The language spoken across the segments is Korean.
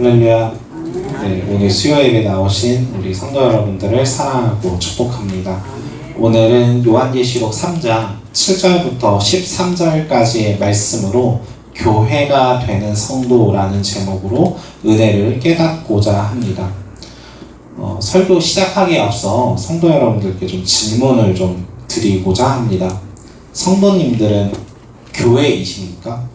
할렐루야. 네, 오늘 수요일에 나오신 우리 성도 여러분들을 사랑하고 축복합니다. 오늘은 요한계시록 3장 7절부터 13절까지의 말씀으로 교회가 되는 성도라는 제목으로 은혜를 깨닫고자 합니다. 어, 설교 시작하기에 앞서 성도 여러분들께 좀 질문을 좀 드리고자 합니다. 성도님들은 교회이십니까?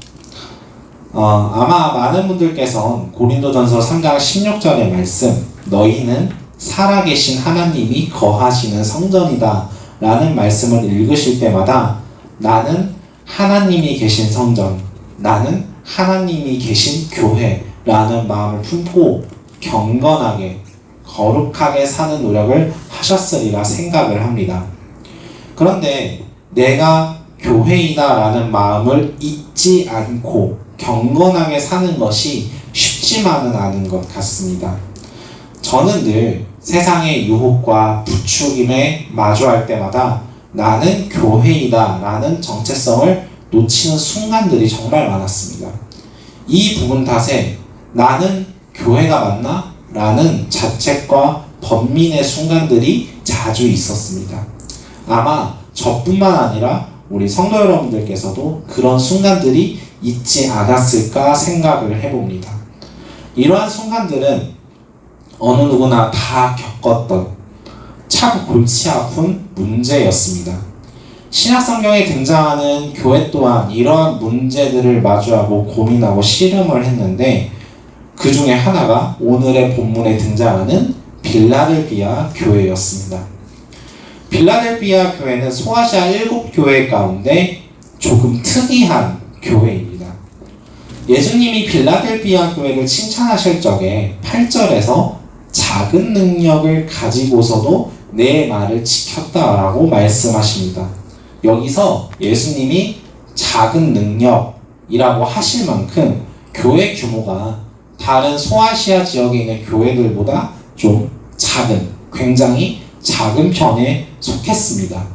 어, 아마 많은 분들께서 고린도전서 3장 16절의 말씀 너희는 살아계신 하나님이 거하시는 성전이다 라는 말씀을 읽으실 때마다 나는 하나님이 계신 성전 나는 하나님이 계신 교회라는 마음을 품고 경건하게 거룩하게 사는 노력을 하셨으리라 생각을 합니다. 그런데 내가 교회이다라는 마음을 잊지 않고 경건하게 사는 것이 쉽지만은 않은 것 같습니다. 저는 늘 세상의 유혹과 부추김에 마주할 때마다 나는 교회이다 라는 정체성을 놓치는 순간들이 정말 많았습니다. 이 부분 탓에 나는 교회가 맞나? 라는 자책과 번민의 순간들이 자주 있었습니다. 아마 저뿐만 아니라 우리 성도 여러분들께서도 그런 순간들이 있지 않았을까 생각을 해봅니다. 이러한 순간들은 어느 누구나 다 겪었던 참 골치 아픈 문제였습니다. 신약 성경에 등장하는 교회 또한 이러한 문제들을 마주하고 고민하고 씨름을 했는데 그 중에 하나가 오늘의 본문에 등장하는 빌라델비아 교회였습니다. 빌라델비아 교회는 소아시아 일곱 교회 가운데 조금 특이한 교회입니다. 예수님이 빌라델비아 교회를 칭찬하실 적에 8절에서 작은 능력을 가지고서도 내 말을 지켰다라고 말씀하십니다. 여기서 예수님이 작은 능력이라고 하실 만큼 교회 규모가 다른 소아시아 지역에 있는 교회들보다 좀 작은, 굉장히 작은 편에 속했습니다.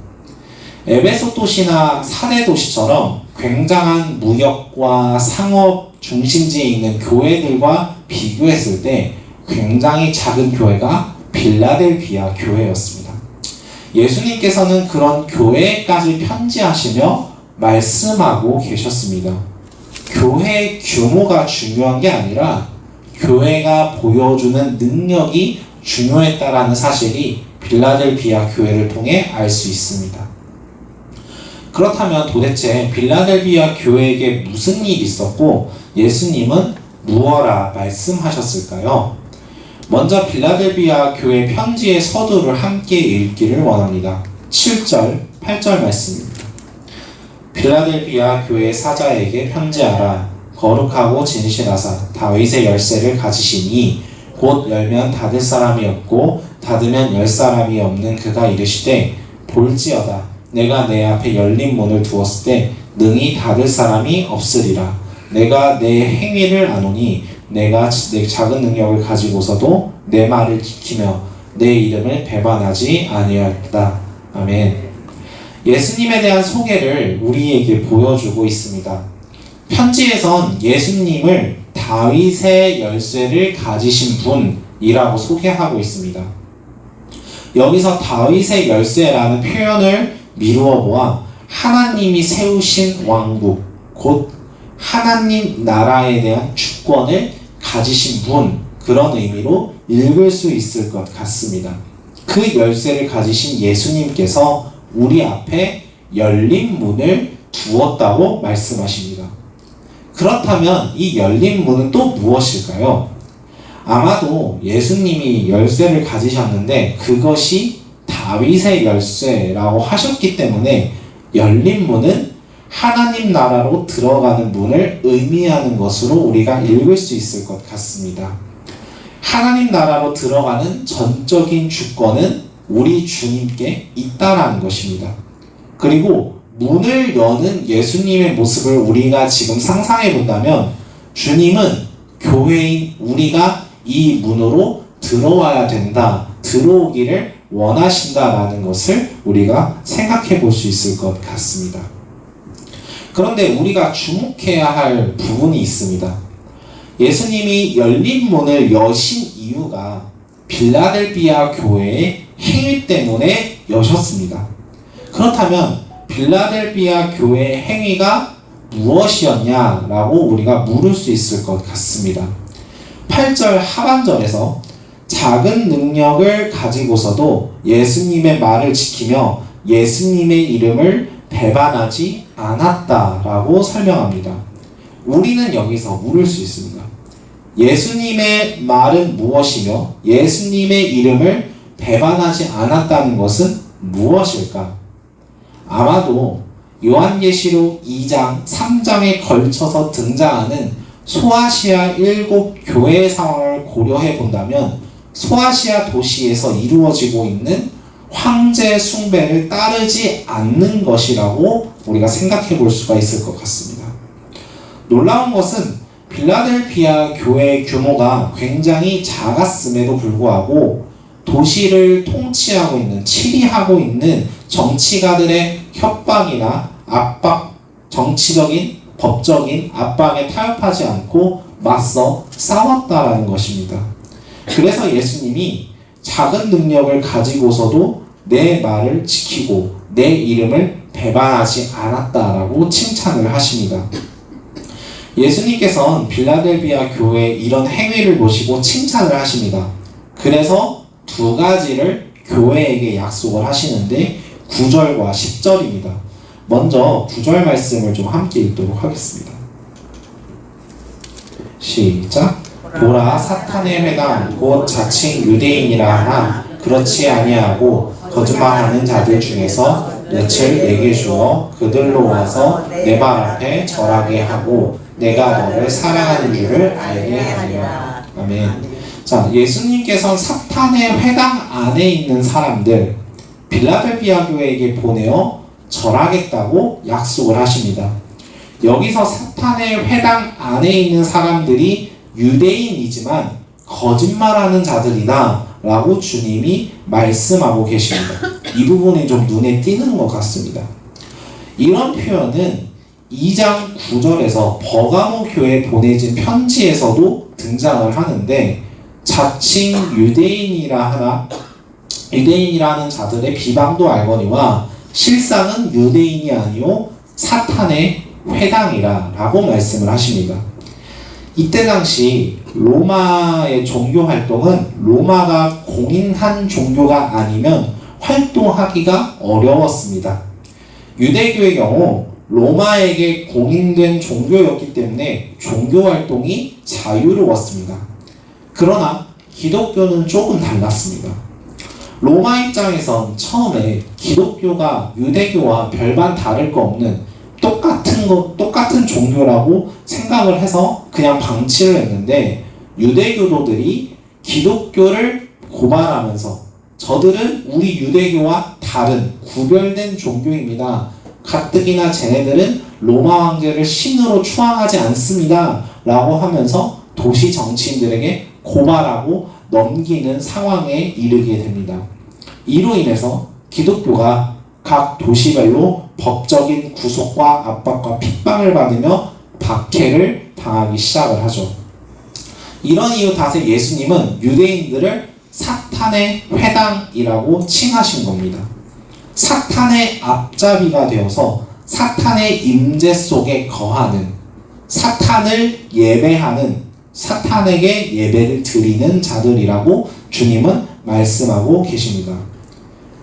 에베소 도시나 사대 도시처럼 굉장한 무역과 상업 중심지에 있는 교회들과 비교했을 때 굉장히 작은 교회가 빌라델비아 교회였습니다. 예수님께서는 그런 교회까지 편지하시며 말씀하고 계셨습니다. 교회 규모가 중요한 게 아니라 교회가 보여주는 능력이 중요했다라는 사실이 빌라델비아 교회를 통해 알 수 있습니다. 그렇다면 도대체 빌라델비아 교회에게 무슨 일이 있었고 예수님은 무엇라 말씀하셨을까요? 먼저 빌라델비아 교회 편지의 서두를 함께 읽기를 원합니다. 7절, 8절 말씀입니다. 빌라델비아 교회 사자에게 편지하라. 거룩하고 진실하사 다윗의 열쇠를 가지시니 곧 열면 닫을 사람이 없고 닫으면 열 사람이 없는 그가 이르시되 볼지어다 내가 내 앞에 열린 문을 두었을 때 능히 닫을 사람이 없으리라. 내가 내 행위를 아노니 내가 내 작은 능력을 가지고서도 내 말을 지키며 내 이름을 배반하지 아니하였다. 아멘. 예수님에 대한 소개를 우리에게 보여주고 있습니다. 편지에선 예수님을 다윗의 열쇠를 가지신 분이라고 소개하고 있습니다. 여기서 다윗의 열쇠라는 표현을 미루어 보아 하나님이 세우신 왕국, 곧 하나님 나라에 대한 주권을 가지신 분, 그런 의미로 읽을 수 있을 것 같습니다. 그 열쇠를 가지신 예수님께서 우리 앞에 열린 문을 두었다고 말씀하십니다. 그렇다면 이 열린 문은 또 무엇일까요? 아마도 예수님이 열쇠를 가지셨는데 그것이 다윗의 열쇠라고 하셨기 때문에 열린 문은 하나님 나라로 들어가는 문을 의미하는 것으로 우리가 읽을 수 있을 것 같습니다. 하나님 나라로 들어가는 전적인 주권은 우리 주님께 있다라는 것입니다. 그리고 문을 여는 예수님의 모습을 우리가 지금 상상해 본다면 주님은 교회인 우리가 이 문으로 들어와야 된다, 들어오기를 원하신다라는 것을 우리가 생각해 볼 수 있을 것 같습니다. 그런데 우리가 주목해야 할 부분이 있습니다. 예수님이 열린 문을 여신 이유가 빌라델비아 교회의 행위 때문에 여셨습니다. 그렇다면 빌라델비아 교회의 행위가 무엇이었냐라고 우리가 물을 수 있을 것 같습니다. 8절 하반절에서 작은 능력을 가지고서도 예수님의 말을 지키며 예수님의 이름을 배반하지 않았다라고 설명합니다. 우리는 여기서 물을 수 있습니다. 예수님의 말은 무엇이며 예수님의 이름을 배반하지 않았다는 것은 무엇일까? 아마도 요한계시록 2장, 3장에 걸쳐서 등장하는 소아시아 일곱 교회 상황을 고려해 본다면 소아시아 도시에서 이루어지고 있는 황제 숭배를 따르지 않는 것이라고 우리가 생각해 볼 수가 있을 것 같습니다. 놀라운 것은 빌라델피아 교회의 규모가 굉장히 작았음에도 불구하고 도시를 통치하고 있는, 치리하고 있는 정치가들의 협박이나 압박, 정치적인, 법적인 압박에 타협하지 않고 맞서 싸웠다라는 것입니다. 그래서 예수님이 작은 능력을 가지고서도 내 말을 지키고 내 이름을 배반하지 않았다라고 칭찬을 하십니다. 예수님께서는 빌라델비아 교회의 이런 행위를 보시고 칭찬을 하십니다. 그래서 두 가지를 교회에게 약속을 하시는데 9절과 10절입니다. 먼저 9절 말씀을 좀 함께 읽도록 하겠습니다. 시작. 보라 사탄의 회당 곧 자칭 유대인이라 하나 그렇지 아니하고 거짓말하는 자들 중에서 며칠 내게 주어 그들로 와서 내 발 앞에 절하게 하고 내가 너를 사랑하는 줄을 알게 하리라. 아멘. 자, 예수님께서 사탄의 회당 안에 있는 사람들 빌라델비아 교회에게 보내어 절하겠다고 약속을 하십니다. 여기서 사탄의 회당 안에 있는 사람들이 유대인이지만 거짓말하는 자들이다 라고 주님이 말씀하고 계십니다. 이 부분이 좀 눈에 띄는 것 같습니다. 이런 표현은 2장 9절에서 버가모 교회 보내진 편지에서도 등장을 하는데 자칭 유대인이라 하나 유대인이라는 자들의 비방도 알거니와 실상은 유대인이 아니요 사탄의 회당이라 라고 말씀을 하십니다. 이때 당시 로마의 종교 활동은 로마가 공인한 종교가 아니면 활동하기가 어려웠습니다. 유대교의 경우 로마에게 공인된 종교였기 때문에 종교 활동이 자유로웠습니다. 그러나 기독교는 조금 달랐습니다. 로마 입장에선 처음에 기독교가 유대교와 별반 다를 거 없는 똑같은 거, 똑같은 종교라고 생각을 해서 그냥 방치를 했는데 유대교도들이 기독교를 고발하면서 저들은 우리 유대교와 다른 구별된 종교입니다. 가뜩이나 쟤네들은 로마 황제를 신으로 추앙하지 않습니다. 라고 하면서 도시 정치인들에게 고발하고 넘기는 상황에 이르게 됩니다. 이로 인해서 기독교가 각 도시별로 법적인 구속과 압박과 핍박을 받으며 박해를 당하기 시작을 하죠. 이런 이유 탓에 예수님은 유대인들을 사탄의 회당이라고 칭하신 겁니다. 사탄의 앞잡이가 되어서 사탄의 임재 속에 거하는 사탄을 예배하는 사탄에게 예배를 드리는 자들이라고 주님은 말씀하고 계십니다.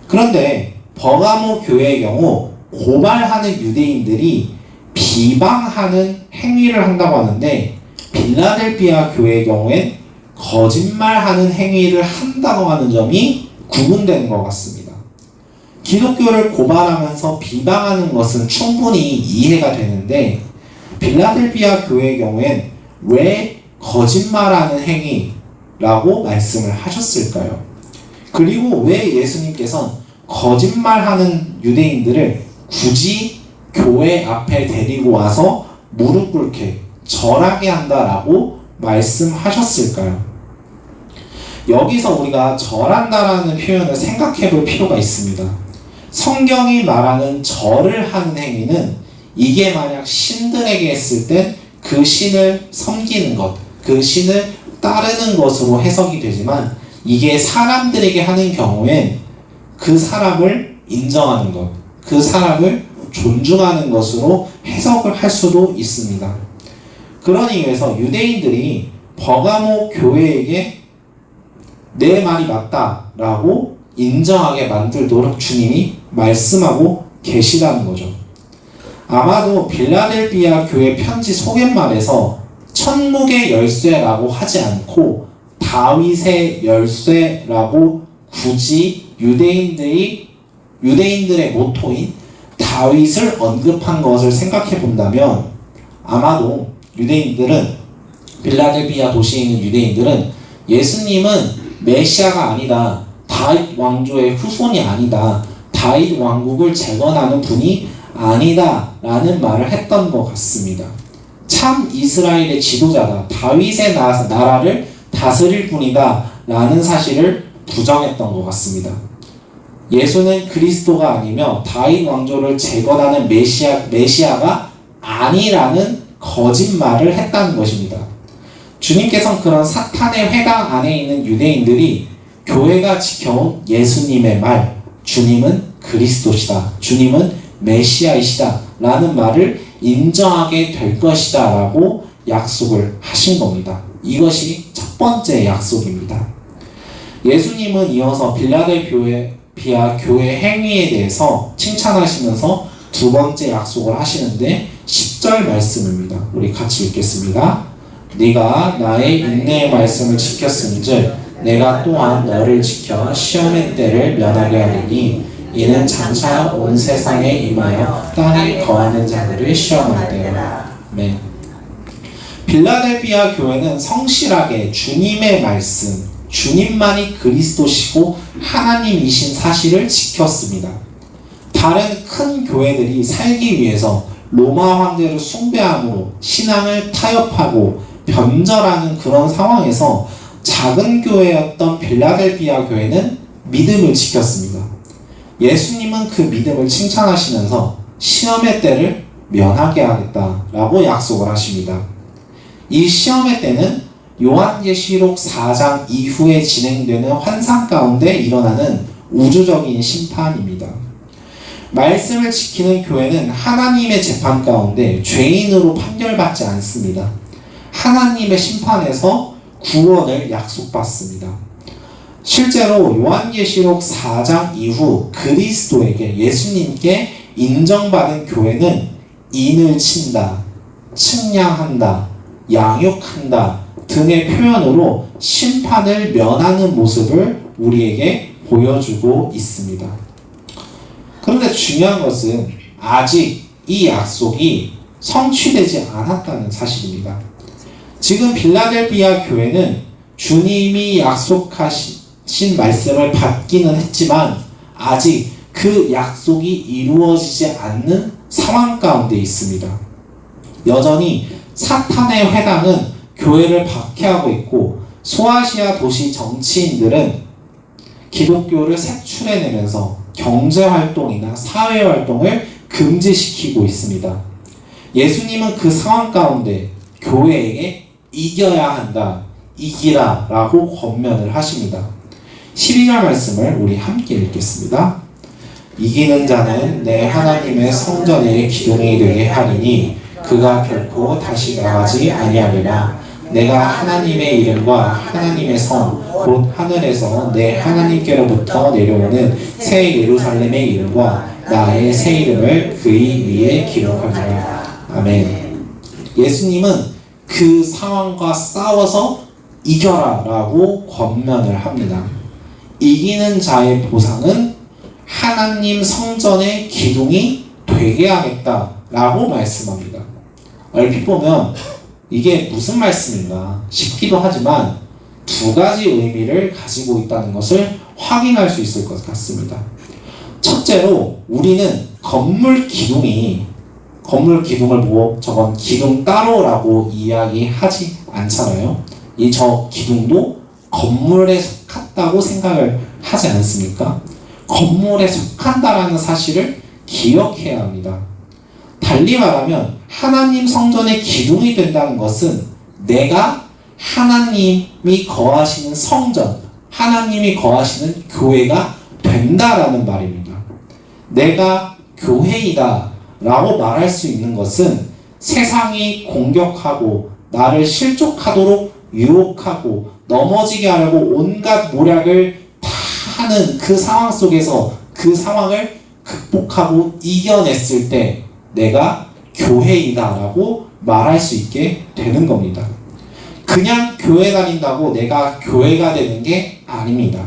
그런데 버가모 교회의 경우 고발하는 유대인들이 비방하는 행위를 한다고 하는데 빌라델비아 교회의 경우엔 거짓말하는 행위를 한다고 하는 점이 구분되는 것 같습니다. 기독교를 고발하면서 비방하는 것은 충분히 이해가 되는데 빌라델비아 교회의 경우엔 왜 거짓말하는 행위라고 말씀을 하셨을까요? 그리고 왜 예수님께서는 거짓말하는 유대인들을 굳이 교회 앞에 데리고 와서 무릎 꿇게 절하게 한다라고 말씀하셨을까요? 여기서 우리가 절한다라는 표현을 생각해 볼 필요가 있습니다. 성경이 말하는 절을 하는 행위는 이게 만약 신들에게 했을 땐그 신을 섬기는 것, 그 신을 따르는 것으로 해석이 되지만 이게 사람들에게 하는 경우엔 그 사람을 인정하는 것, 그 사람을 존중하는 것으로 해석을 할 수도 있습니다. 그러니 위해서 유대인들이 버가모 교회에게 내 말이 맞다라고 인정하게 만들도록 주님이 말씀하고 계시다는 거죠. 아마도 빌라델비아 교회 편지 소개말에서 천국의 열쇠라고 하지 않고 다윗의 열쇠라고 굳이 유대인들이 유대인들의 모토인 다윗을 언급한 것을 생각해 본다면 아마도 유대인들은 빌라델비아 도시에 있는 유대인들은 예수님은 메시아가 아니다. 다윗 왕조의 후손이 아니다. 다윗 왕국을 재건하는 분이 아니다. 라는 말을 했던 것 같습니다. 참 이스라엘의 지도자다. 다윗의 나, 나라를 다스릴 분이다. 라는 사실을 부정했던 것 같습니다. 예수는 그리스도가 아니며 다윗 왕조를 재건하는 메시아, 메시아가 아니라는 거짓말을 했다는 것입니다. 주님께서는 그런 사탄의 회당 안에 있는 유대인들이 교회가 지켜온 예수님의 말, 주님은 그리스도시다. 주님은 메시아이시다. 라는 말을 인정하게 될 것이다. 라고 약속을 하신 겁니다. 이것이 첫 번째 약속입니다. 예수님은 이어서 빌라델 비아 교회 행위에 대해서 칭찬하시면서 두 번째 약속을 하시는데 10절 말씀입니다. 우리 같이 읽겠습니다. 네가 나의 인내의 말씀을 지켰은즉 내가 또한 너를 지켜 시험의 때를 면하게 하리니 이는 장차 온 세상에 임하여 땅에 거하는 자들을 때라. 네. 빌라델비아 교회는 성실하게 주님의 말씀, 주님만이 그리스도시고 하나님이신 사실을 지켰습니다. 다른 큰 교회들이 살기 위해서 로마 황제를 숭배함으로 신앙을 타협하고 변절하는 그런 상황에서 작은 교회였던 빌라델비아 교회는 믿음을 지켰습니다. 예수님은 그 믿음을 칭찬하시면서 시험의 때를 면하게 하겠다라고 약속을 하십니다. 이 시험의 때는 요한계시록 4장 이후에 진행되는 환상 가운데 일어나는 우주적인 심판입니다. 말씀을 지키는 교회는 하나님의 재판 가운데 죄인으로 판결받지 않습니다. 하나님의 심판에서 구원을 약속받습니다. 실제로 요한계시록 4장 이후 그리스도에게 예수님께 인정받은 교회는 인을 친다, 측량한다, 양육한다 등의 표현으로 심판을 면하는 모습을 우리에게 보여주고 있습니다. 그런데 중요한 것은 아직 이 약속이 성취되지 않았다는 사실입니다. 지금 빌라델비아 교회는 주님이 약속하신 말씀을 받기는 했지만 아직 그 약속이 이루어지지 않는 상황 가운데 있습니다. 여전히 사탄의 회당은 교회를 박해하고 있고 소아시아 도시 정치인들은 기독교를 색출해내면서 경제 활동이나 사회 활동을 금지시키고 있습니다. 예수님은 그 상황 가운데 교회에게 이겨야 한다. 이기라. 라고 권면을 하십니다. 12절 말씀을 우리 함께 읽겠습니다. 이기는 자는 내 하나님의 성전에 기둥이 되게 하리니 그가 결코 다시 나가지 아니하리라. 내가 하나님의 이름과 하나님의 성, 곧 하늘에서 내 하나님께로부터 내려오는 새 예루살렘의 이름과 나의 새 이름을 그의 위에 기록하리라. 아멘. 예수님은 그 상황과 싸워서 이겨라 라고 권면을 합니다. 이기는 자의 보상은 하나님 성전의 기둥이 되게 하겠다 라고 말씀합니다. 얼핏 보면 이게 무슨 말씀인가 싶기도 하지만 두 가지 의미를 가지고 있다는 것을 확인할 수 있을 것 같습니다. 첫째로 우리는 건물 기둥이 건물 기둥을 보고 저건 기둥 따로라고 이야기하지 않잖아요. 이 저 기둥도 건물에 속한다고 생각을 하지 않습니까? 건물에 속한다라는 사실을 기억해야 합니다. 달리 말하면 하나님 성전의 기둥이 된다는 것은 내가 하나님이 거하시는 성전, 하나님이 거하시는 교회가 된다라는 말입니다. 내가 교회이다 라고 말할 수 있는 것은 세상이 공격하고 나를 실족하도록 유혹하고 넘어지게 하려고 온갖 모략을 다 하는 그 상황 속에서 그 상황을 극복하고 이겨냈을 때 내가 교회이다라고 말할 수 있게 되는 겁니다. 그냥 교회 다닌다고 내가 교회가 되는 게 아닙니다.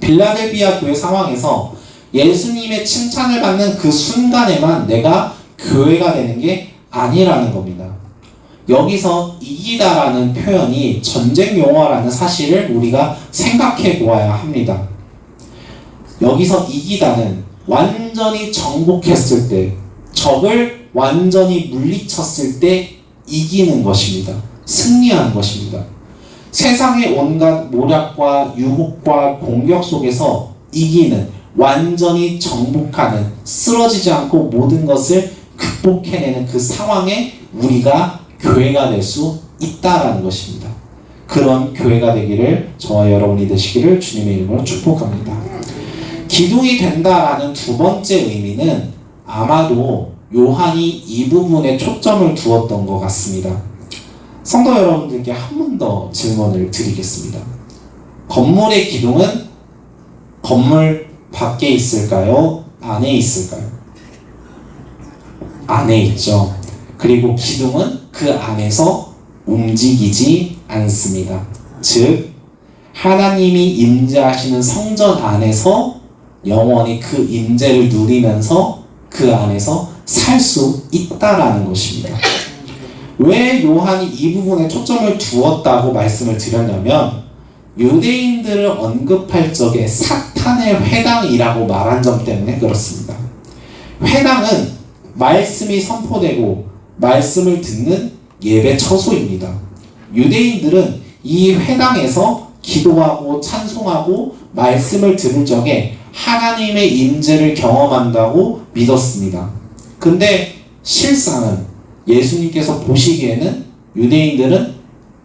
빌라델비아 교회 상황에서 예수님의 칭찬을 받는 그 순간에만 내가 교회가 되는 게 아니라는 겁니다. 여기서 이기다라는 표현이 전쟁 용어라는 사실을 우리가 생각해 보아야 합니다. 여기서 이기다는 완전히 정복했을 때, 적을 완전히 물리쳤을 때 이기는 것입니다. 승리하는 것입니다. 세상의 온갖 모략과 유혹과 공격 속에서 이기는 완전히 정복하는 쓰러지지 않고 모든 것을 극복해내는 그 상황에 우리가 교회가 될 수 있다라는 것입니다. 그런 교회가 되기를 저와 여러분이 되시기를 주님의 이름으로 축복합니다. 기둥이 된다라는 두 번째 의미는 아마도 요한이 이 부분에 초점을 두었던 것 같습니다. 성도 여러분들께 한 번 더 질문을 드리겠습니다. 건물의 기둥은 건물 밖에 있을까요? 안에 있을까요? 안에 있죠. 그리고 기둥은 그 안에서 움직이지 않습니다. 즉, 하나님이 임재하시는 성전 안에서 영원히 그 임재를 누리면서 그 안에서 살 수 있다라는 것입니다. 왜 요한이 이 부분에 초점을 두었다고 말씀을 드렸냐면 유대인들을 언급할 적에 사탄의 회당이라고 말한 점 때문에 그렇습니다. 회당은 말씀이 선포되고 말씀을 듣는 예배 처소입니다. 유대인들은 이 회당에서 기도하고 찬송하고 말씀을 들을 적에 하나님의 임재를 경험한다고 믿었습니다. 근데 실상은 예수님께서 보시기에는 유대인들은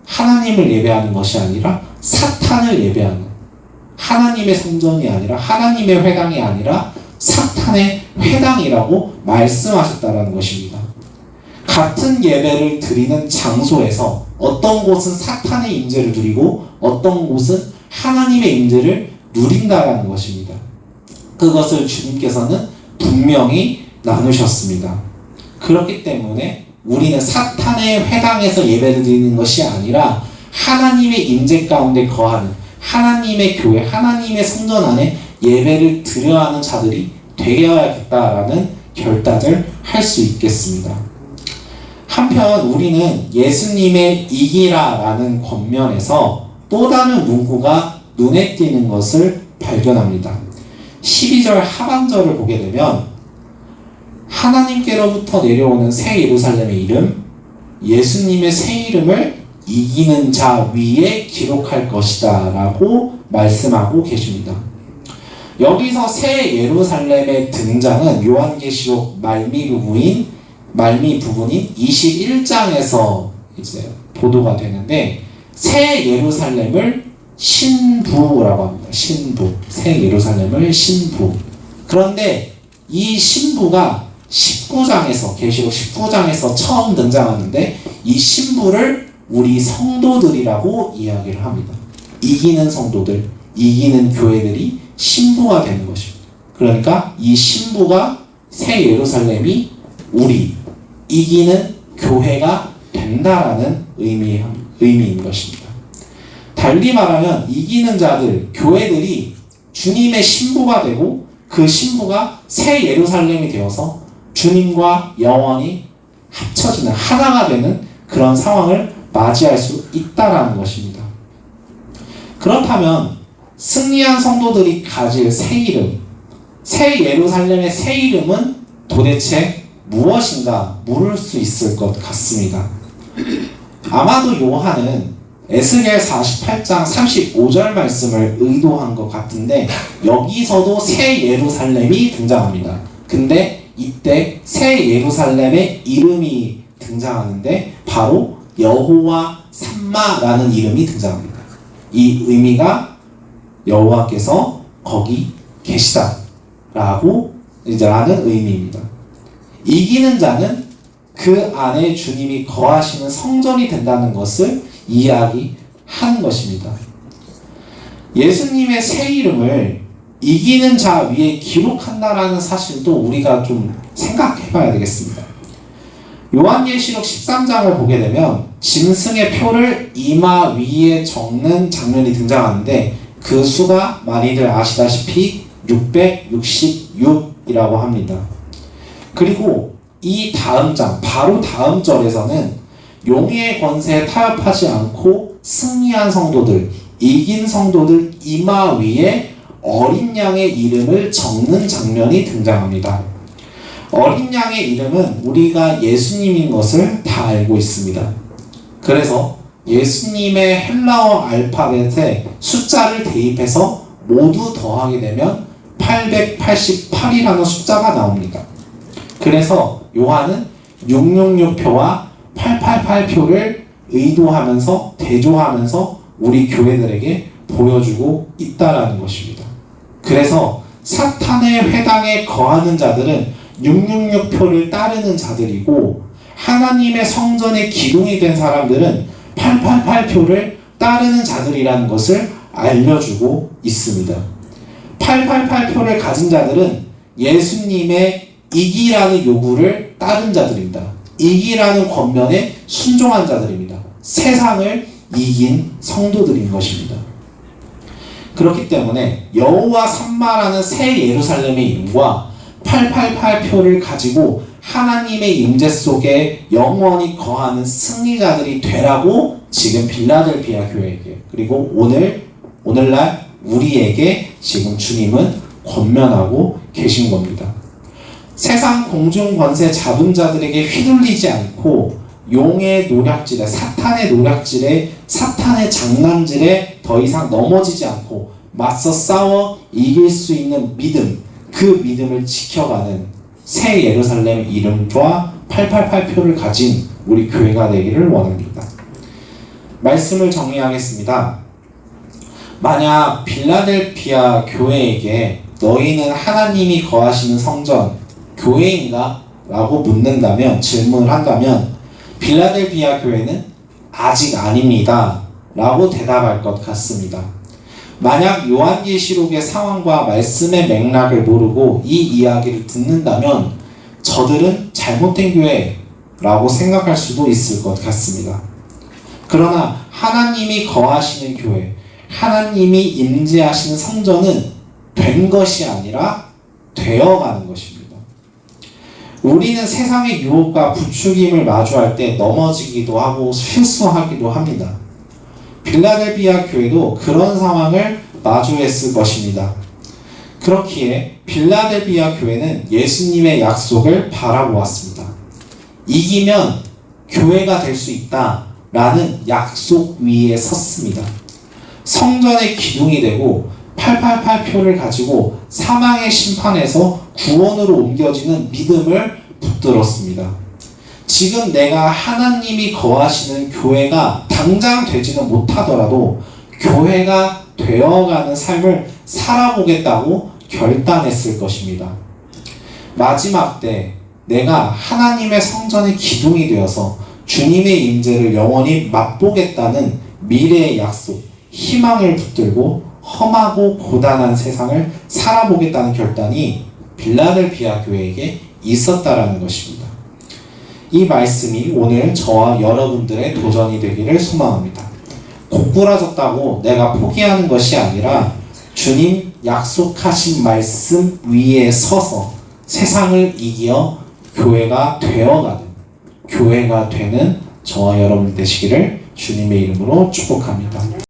하나님을 예배하는 것이 아니라 사탄을 예배하는 하나님의 성전이 아니라 하나님의 회당이 아니라 사탄의 회당이라고 말씀하셨다라는 것입니다. 같은 예배를 드리는 장소에서 어떤 곳은 사탄의 임재를 누리고 어떤 곳은 하나님의 임재를 누린다라는 것입니다. 그것을 주님께서는 분명히 나누셨습니다. 그렇기 때문에 우리는 사탄의 회당에서 예배를 드리는 것이 아니라 하나님의 임재 가운데 거하는 하나님의 교회, 하나님의 성전 안에 예배를 드려야 하는 자들이 되어야겠다라는 결단을 할 수 있겠습니다. 한편 우리는 예수님의 이기라라는 권면에서 또 다른 문구가 눈에 띄는 것을 발견합니다. 12절 하반절을 보게 되면 하나님께로부터 내려오는 새 예루살렘의 이름, 예수님의 새 이름을 이기는 자 위에 기록할 것이다 라고 말씀하고 계십니다. 여기서 새 예루살렘의 등장은 요한계시록 말미 부부인 말미 부분인 21장에서 이제 보도가 되는데 새 예루살렘을 신부라고 합니다. 신부. 새 예루살렘을 신부. 그런데 이 신부가 19장에서 계시록 19장에서 처음 등장하는데 이 신부를 우리 성도들이라고 이야기를 합니다. 이기는 성도들, 이기는 교회들이 신부가 되는 것입니다. 그러니까 이 신부가 새 예루살렘이 우리 이기는 교회가 된다라는 의미, 의미인 것입니다. 달리 말하면 이기는 자들, 교회들이 주님의 신부가 되고 그 신부가 새 예루살렘이 되어서 주님과 영원히 합쳐지는 하나가 되는 그런 상황을 맞이할 수 있다라는 것입니다. 그렇다면 승리한 성도들이 가질 새 이름, 새 예루살렘의 새 이름은 도대체 무엇인가 물을 수 있을 것 같습니다. 아마도 요한은 에스겔 48장 35절 말씀을 의도한 것 같은데 여기서도 새 예루살렘이 등장합니다. 근데 이때 새 예루살렘의 이름이 등장하는데 바로 여호와 삼마라는 이름이 등장합니다. 이 의미가 여호와께서 거기 계시다라고 이제 라는 의미입니다. 이기는 자는 그 안에 주님이 거하시는 성전이 된다는 것을 이야기하는 것입니다. 예수님의 새 이름을 이기는 자 위에 기록한다라는 사실도 우리가 좀 생각해 봐야 되겠습니다. 요한예시록 13장을 보게 되면 짐승의 표를 이마 위에 적는 장면이 등장하는데 그 수가 많이들 아시다시피 666이라고 합니다. 그리고 이 다음 장, 바로 다음 절에서는 용의 권세에 타협하지 않고 승리한 성도들, 이긴 성도들 이마 위에 어린 양의 이름을 적는 장면이 등장합니다. 어린 양의 이름은 우리가 예수님인 것을 다 알고 있습니다. 그래서 예수님의 헬라어 알파벳에 숫자를 대입해서 모두 더하게 되면 888이라는 숫자가 나옵니다. 그래서 요한은 666표와 888표를 의도하면서 대조하면서 우리 교회들에게 보여주고 있다라는 것입니다. 그래서 사탄의 회당에 거하는 자들은 666표를 따르는 자들이고 하나님의 성전의 기둥이 된 사람들은 888표를 따르는 자들이라는 것을 알려주고 있습니다. 888표를 가진 자들은 예수님의 이기라는 요구를 따른 자들입니다. 이기라는 권면에 순종한 자들입니다. 세상을 이긴 성도들인 것입니다. 그렇기 때문에 여호와 삼마라는 새 예루살렘의 이름과 888표를 가지고 하나님의 임재 속에 영원히 거하는 승리자들이 되라고 지금 빌라델피아 교회에게 그리고 오늘 오늘날 우리에게 지금 주님은 권면하고 계신 겁니다. 세상 공중 권세 잡은 자들에게 휘둘리지 않고 용의 노략질에 사탄의 노략질에 사탄의 장난질에 더 이상 넘어지지 않고 맞서 싸워 이길 수 있는 믿음 그 믿음을 지켜가는 새 예루살렘 이름과 888표를 가진 우리 교회가 되기를 원합니다. 말씀을 정리하겠습니다. 만약 빌라델피아 교회에게 너희는 하나님이 거하시는 성전 교회인가? 라고 묻는다면 질문을 한다면 빌라델피아 교회는 아직 아닙니다. 라고 대답할 것 같습니다. 만약 요한계시록의 상황과 말씀의 맥락을 모르고 이 이야기를 듣는다면 저들은 잘못된 교회라고 생각할 수도 있을 것 같습니다. 그러나 하나님이 거하시는 교회, 하나님이 임재하시는 성전은 된 것이 아니라 되어가는 것입니다. 우리는 세상의 유혹과 부추김을 마주할 때 넘어지기도 하고 실수하기도 합니다. 빌라델비아 교회도 그런 상황을 마주했을 것입니다. 그렇기에 빌라델비아 교회는 예수님의 약속을 바라보았습니다. 이기면 교회가 될 수 있다 라는 약속 위에 섰습니다. 성전의 기둥이 되고 888표를 가지고 사망의 심판에서 구원으로 옮겨지는 믿음을 붙들었습니다. 지금 내가 하나님이 거하시는 교회가 당장 되지는 못하더라도 교회가 되어가는 삶을 살아보겠다고 결단했을 것입니다. 마지막 때 내가 하나님의 성전의 기둥이 되어서 주님의 임재를 영원히 맛보겠다는 미래의 약속, 희망을 붙들고 험하고 고단한 세상을 살아보겠다는 결단이 빌라델피아 교회에게 있었다라는 것입니다. 이 말씀이 오늘 저와 여러분들의 도전이 되기를 소망합니다. 고꾸라졌다고 내가 포기하는 것이 아니라 주님 약속하신 말씀 위에 서서 세상을 이겨 교회가 되어가는 교회가 되는 저와 여러분 되시기를 주님의 이름으로 축복합니다.